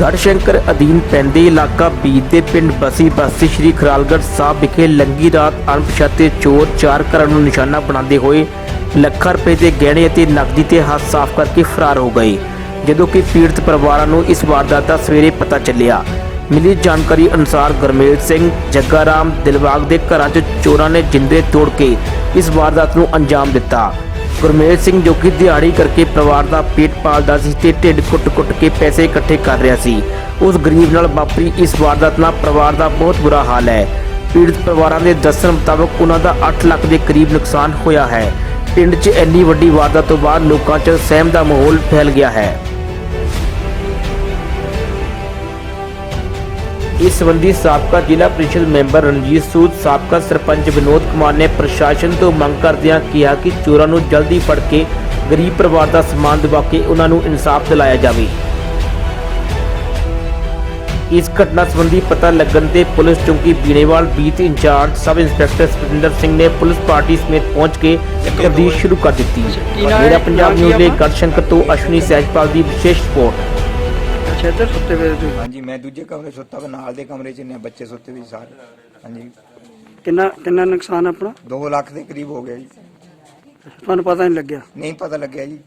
ਗੜਸ਼ੰਕਰ ਅਧੀਨ ਪੈਂਦੇ ਇਲਾਕਾ ਬੀਤ ਦੇ ਪਿੰਡ ਬਸੀ ਬਸਤੀ ਸ਼੍ਰੀ ਖਰਾਲਗੜ੍ਹ ਸਾਹਿਬ ਵਿਖੇ ਲੰਗੀ ਰਾਤ ਅਣਪਛਾਤੇ ਚੋਰ ਚਾਰ ਘਰਾਂ ਨੂੰ ਨਿਸ਼ਾਨਾ ਬਣਾਉਂਦੇ ਹੋਏ ਲੱਖਾਂ ਰੁਪਏ ਦੇ ਗਹਿਣੇ ਅਤੇ ਨਕਦੀ ਤੇ ਹੱਥ ਸਾਫ਼ ਕਰਕੇ ਫਰਾਰ ਹੋ ਗਏ, ਜਦੋਂ ਕਿ ਪੀੜਤ ਪਰਿਵਾਰਾਂ ਨੂੰ ਇਸ ਵਾਰਦਾਤ ਦਾ ਸਵੇਰੇ ਪਤਾ ਚੱਲਿਆ। ਮਿਲੀ ਜਾਣਕਾਰੀ ਅਨੁਸਾਰ ਗੁਰਮੇਲ ਸਿੰਘ ਜੱਗਾ ਰਾਮ ਦਿਲਬਾਗ ਦੇ ਘਰਾਂ 'ਚ ਚੋਰਾਂ ਨੇ ਜਿੰਦੇ ਤੋੜ ਕੇ ਇਸ ਵਾਰਦਾਤ ਨੂੰ ਅੰਜਾਮ ਦਿੱਤਾ। ਗੁਰਮੇਲ ਸਿੰਘ ਜੋ ਕਿ ਦਿਹਾੜੀ ਕਰਕੇ ਪਰਿਵਾਰ ਦਾ ਪੇਟ ਪਾਲਦਾ ਸੀ ਤੇ ਢਿੱਡ ਕੁੱਟ-ਕੁੱਟ ਕੇ ਪੈਸੇ ਇਕੱਠੇ ਕਰ ਰਿਹਾ ਸੀ। ਉਸ ਗਰੀਬ ਨਾਲ ਵਾਪਰੀ ਇਸ ਵਾਰਦਾਤ ਨਾਲ ਪਰਿਵਾਰ ਦਾ ਬਹੁਤ ਬੁਰਾ ਹਾਲ ਹੈ। ਪੀੜਤ ਪਰਿਵਾਰਾਂ ਦੇ ਦੱਸਣ ਮੁਤਾਬਕ ਉਹਨਾਂ ਦਾ 8 ਲੱਖ ਦੇ ਕਰੀਬ ਨੁਕਸਾਨ ਹੋਇਆ ਹੈ। ਪਿੰਡ 'ਚ ਇੰਨੀ ਵੱਡੀ ਵਾਰਦਾਤ ਤੋਂ ਬਾਅਦ ਲੋਕਾਂ 'ਚ ਸਹਿਮ ਦਾ ਮਾਹੌਲ ਫੈਲ ਗਿਆ ਹੈ। ਇਸ ਸੰਬੰਧੀ ਸਾਬਕਾ ਜ਼ਿਲ੍ਹਾ ਪ੍ਰੀਸ਼ਦ ਮੈਂਬਰ ਰਣਜੀਤ ਸੂਦ ਸਾਬਕਾ ਸਰਪੰਚ ਵਿਨੋਦ ਕੁਮਾਰ ਨੇ ਪ੍ਰਸ਼ਾਸਨ ਤੋਂ ਮੰਗ ਕਰਦਿਆਂ ਕਿਹਾ ਕਿ ਚੋਰਾਂ ਨੂੰ ਜਲਦੀ ਫੜ ਕੇ ਗਰੀਬ ਪਰਿਵਾਰ ਦਾ ਸਮਾਨ ਦਿਵਾ ਕੇ ਉਹਨਾਂ ਨੂੰ ਇਨਸਾਫ ਦਿਲਾਇਆ ਜਾਵੇ। ਇਸ ਘਟਨਾ ਸੰਬੰਧੀ ਪਤਾ ਲੱਗਣ ਤੇ ਪੁਲਿਸ ਚੌਂਕੀ Binewal beat in charge sub inspector Satinder Singh ਨੇ ਪੁਲਿਸ ਪਾਰਟੀ ਸਮੇਤ ਪਹੁੰਚ ਕੇ ਤਫਤੀਸ਼ ਸ਼ੁਰੂ ਕਰ ਦਿੱਤੀ। ਮੇਰਾ ਪੰਜਾਬ ਨਿਊਜ਼ ਲਈ ਗੜਸ਼ੰਕਰ ਤੋਂ ਅਸ਼ਵਨੀ ਸਹਿਜਪਾਲ ਦੀ ਵਿਸ਼ੇਸ਼ ਰਿਪੋਰਟ। ਅੱਛਾ ਇੱਧਰ ਸੁੱਤੇ ਪਏ ਤੁਸੀਂ। ਹਾਂਜੀ ਮੈਂ ਦੂਜੇ ਕਮਰੇ ਸੁੱਤਾ ਵਾ ਨਾਲ ਦੇ ਕਮਰੇ 'ਚ ਨੇ ਬੱਚੇ ਸੁੱਤੇ ਵੀ ਸਾਰੇ। ਹਾਂਜੀ। ਕਿੰਨਾ ਕਿੰਨਾ ਨੁਕਸਾਨ ਆਪਣਾ? 2 ਲੱਖ ਦੇ ਕਰੀਬ ਹੋ ਗਿਆ ਜੀ। ਤੁਹਾਨੂੰ ਪਤਾ ਨਹੀਂ ਲੱਗਿਆ? ਨਹੀਂ ਪਤਾ ਲੱਗਿਆ ਜੀ।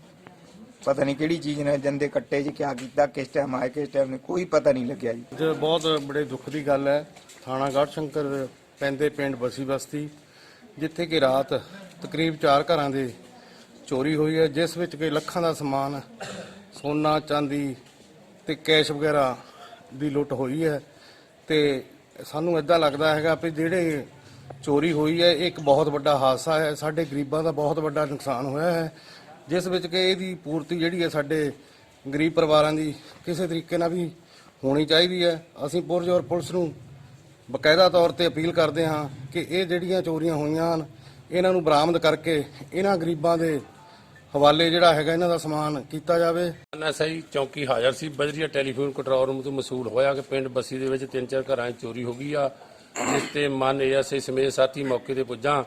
ਪਤਾ ਨਹੀਂ ਕਿਹੜੀ ਚੀਜ਼ ਨੇ ਜੰਦੇ ਕੱਟੇ ਜੀ ਕਿਆ ਕੀਤਾ ਕਿਸ ਟਾਈਮ ਆਏ ਕਿਸ ਟਾਈਮ ਨਹੀਂ ਕੋਈ ਪਤਾ ਨਹੀਂ ਲੱਗਿਆ ਜੀ। ਅੱਜ ਬਹੁਤ ਬੜੇ ਦੁੱਖ ਦੀ ਗੱਲ ਹੈ। ਥਾਣਾ ਗੜ੍ਹਸ਼ੰਕਰ ਪੈਂਦੇ ਪਿੰਡ ਬਸੀ ਬਸਤੀ ਜਿੱਥੇ ਕਿ ਰਾਤ ਤਕਰੀਬ 4 ਘਰਾਂ ਦੇ ਚੋਰੀ ਹੋਈ ਹੈ ਜਿਸ ਵਿੱਚ ਕਿ ਲੱਖਾਂ ਦਾ ਸਮਾਨ ਸੋਨਾ ਚਾਂਦੀ ਤੇ ਕੈਸ਼ ਵਗੈਰਾ ਦੀ ਲੁੱਟ ਹੋਈ ਹੈ ਤੇ ਸਾਨੂੰ ਇਦਾਂ ਲੱਗਦਾ ਹੈਗਾ ਵੀ ਜਿਹੜੇ ਚੋਰੀ ਹੋਈ ਹੈ, ਇਹ ਇੱਕ ਬਹੁਤ ਵੱਡਾ ਹਾਦਸਾ ਹੈ। ਸਾਡੇ ਗਰੀਬਾਂ ਦਾ ਬਹੁਤ ਵੱਡਾ ਨੁਕਸਾਨ ਹੋਇਆ ਹੈ। ਜਿਸ ਵਿੱਚ ਕਿ ਇਹਦੀ ਪੂਰਤੀ ਜਿਹੜੀ ਹੈ ਸਾਡੇ ਗਰੀਬ ਪਰਿਵਾਰਾਂ ਦੀ ਕਿਸੇ ਤਰੀਕੇ ਨਾਲ ਵੀ ਹੋਣੀ ਚਾਹੀਦੀ ਹੈ। ਅਸੀਂ ਪੁਰਜੋਰ ਪੁਲਿਸ ਨੂੰ ਬਕਾਇਦਾ ਤੌਰ ਤੇ ਅਪੀਲ ਕਰਦੇ ਹਾਂ ਕਿ ਇਹ ਜਿਹੜੀਆਂ ਚੋਰੀਆਂ ਹੋਈਆਂ ਹਨ, ਇਹਨਾਂ ਨੂੰ ਬਰਾਮਦ ਕਰਕੇ ਇਹਨਾਂ ਗਰੀਬਾਂ ਦੇ ਹਵਾਲੇ ਜਿਹੜਾ ਹੈਗਾ ਇਹਨਾਂ ਦਾ ਸਮਾਨ ਕੀਤਾ ਜਾਵੇ। ਐਸਆਈ ਚੌਂਕੀ ਹਾਜ਼ਰ ਸੀ। ਬਜਰੀਆ ਟੈਲੀਫੋਨ ਕੰਟਰੋਲ ਰੂਮ ਤੋਂ ਮਸੂਲ ਹੋਇਆ ਕਿ ਪਿੰਡ ਬੱਸੀ ਦੇ ਵਿੱਚ ਤਿੰਨ ਚਾਰ ਘਰਾਂ 'ਚ ਚੋਰੀ ਹੋ ਗਈ ਆ, ਜਿਸ ਤੇ ਮਨ ਏਐਸਆਈ ਸਮੇਤ ਸਾਥੀ ਮੌਕੇ ਤੇ ਪੁੱਜਾਂ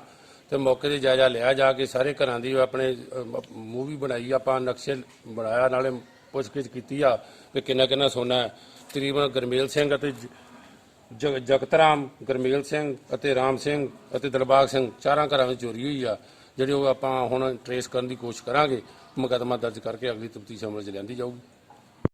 ਤੇ ਮੌਕੇ ਤੇ ਜਾਇਜ਼ਾ ਲਿਆ ਜਾ ਕੇ ਸਾਰੇ ਘਰਾਂ ਦੀ ਆਪਣੇ ਮੂਵੀ ਬਣਾਈ, ਆਪਾਂ ਨਕਸ਼ੇ ਬਣਾਇਆ, ਨਾਲੇ ਪੁੱਛਗਿੱਛ ਕੀਤੀ ਆ ਕਿ ਕਿੰਨਾ ਕਿੰਨਾ ਸੋਨਾ ਹੈ। ਤਕਰੀਬਨ ਗਰਮੇਲ ਸਿੰਘ ਅਤੇ ਜ- ਜਗ- ਜਗਤਰਾਮ ਗਰਮੇਲ ਸਿੰਘ ਅਤੇ ਰਾਮ ਸਿੰਘ ਅਤੇ ਦਿਲਬਾਗ ਸਿੰਘ ਚਾਰਾਂ ਘਰਾਂ ਵਿੱਚ ਚੋਰੀ ਹੋਈ ਆ। ਜਿਹੜੇ ਉਹ ਆਪਾਂ ਹੁਣ ਟਰੇਸ ਕਰਨ ਦੀ ਕੋਸ਼ਿਸ਼ ਕਰਾਂਗੇ, ਮੁਕੱਦਮਾ ਦਰਜ ਕਰਕੇ ਅਗਲੀ ਤਫਤੀਸ਼ ਅਮਲ ਚ ਲਿਆਂਦੀ ਜਾਊਗੀ।